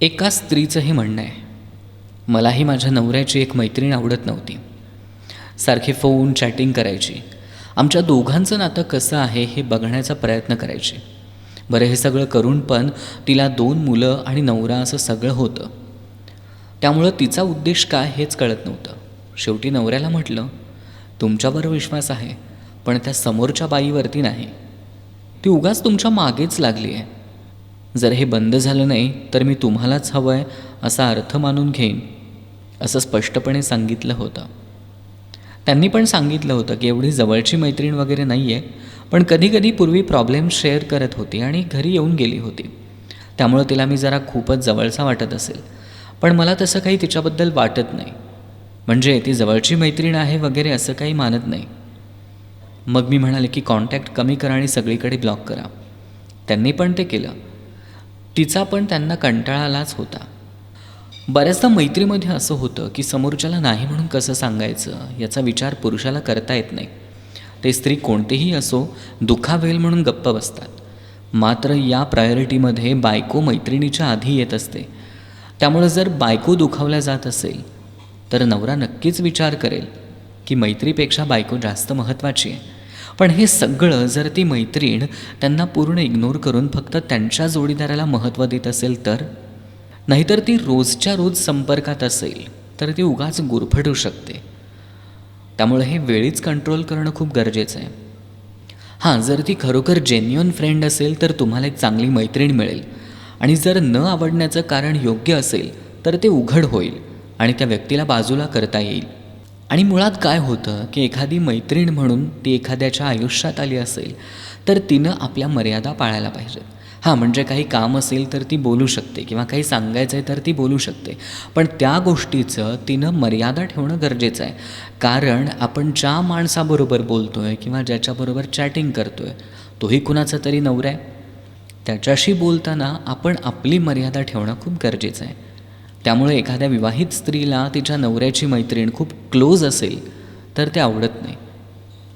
एका स्त्रीचं हे म्हणणं आहे. मलाही माझ्या नवऱ्याची एक मैत्रीण आवडत नव्हती. सारखी फोन चॅटिंग करायची. आमच्या दोघांचं नातं कसं आहे हे बघण्याचा प्रयत्न करायची. बरं हे सगळं करून पण तिला दोन मुलं आणि नवरा असं सगळं होतं. त्यामुळं तिचा उद्देश काय हेच कळत नव्हतं. शेवटी नवऱ्याला म्हटलं तुमच्यावर विश्वास आहे पण त्या समोरच्या बाईवरती नाही. ती उगाच तुमच्या मागेच लागली आहे जर हे बंद झालं नाही तर मी तुम्हालाच हवं आहे असा अर्थ मानून घेईन असं स्पष्टपणे सांगितलं होतं. त्यांनी पण सांगितलं होतं की एवढी जवळची मैत्रीण वगैरे नाही आहे पण कधीकधी पूर्वी प्रॉब्लेम शेअर करत होती आणि घरी येऊन गेली होती. त्यामुळं तिला मी जरा खूपच जवळचा वाटत असेल पण मला तसं काही तिच्याबद्दल वाटत नाही. म्हणजे ती जवळची मैत्रीण आहे वगैरे असं काही मानत नाही. मग मी म्हणाले की कॉन्टॅक्ट कमी करा आणि सगळीकडे ब्लॉक करा. त्यांनी पण ते केलं. तिचा पण त्यांना कंटाळा आलाच होता. बऱ्याचदा मैत्रीमध्ये असं होतं की समोरच्याला नाही म्हणून कसं सांगायचं याचा विचार पुरुषाला करता येत नाही. ते स्त्री कोणतेही असो दुखावेल म्हणून गप्प बसतात. मात्र या प्रायोरिटीमध्ये बायको मैत्रिणीच्या आधी येत असते. त्यामुळं जर बायको दुखावल्या जात असेल तर नवरा नक्कीच विचार करेल की मैत्रीपेक्षा बायको जास्त महत्त्वाची आहे. पण हे सगळं जर ती मैत्रीण त्यांना पूर्ण इग्नोर करून फक्त त्यांच्या जोडीदाराला महत्त्व देत असेल तर? नाहीतर ती रोजच्या रोज संपर्कात असेल तर ती उगाच गुरफटू शकते. त्यामुळे हे वेळीच कंट्रोल करणं खूप गरजेचं आहे. हां जर ती खरोखर जेन्युअन फ्रेंड असेल तर तुम्हाला एक चांगली मैत्रीण मिळेल. आणि जर न आवडण्याचं कारण योग्य असेल तर ते उघड होईल आणि त्या व्यक्तीला बाजूला करता येईल. आणि मुळात काय होतं की एखादी मैत्रीण म्हणून ती एखाद्याच्या आयुष्यात आली असेल तर तिनं आपल्या मर्यादा पाळायला पाहिजेत. हां म्हणजे काही काम असेल तर ती बोलू शकते किंवा काही सांगायचं आहे तर ती बोलू शकते. पण त्या गोष्टीचं तिनं मर्यादा ठेवणं गरजेचं आहे. कारण आपण ज्या माणसाबरोबर बोलतो आहे किंवा ज्याच्याबरोबर चॅटिंग करतो आहे तोही कुणाचा तरी नवरा आहे. त्याच्याशी बोलताना आपण आपली मर्यादा ठेवणं खूप गरजेचं आहे. त्यामुळे एखाद्या विवाहित स्त्रीला तिच्या नवऱ्याची मैत्रीण खूप क्लोज असेल तर ते आवडत नाही.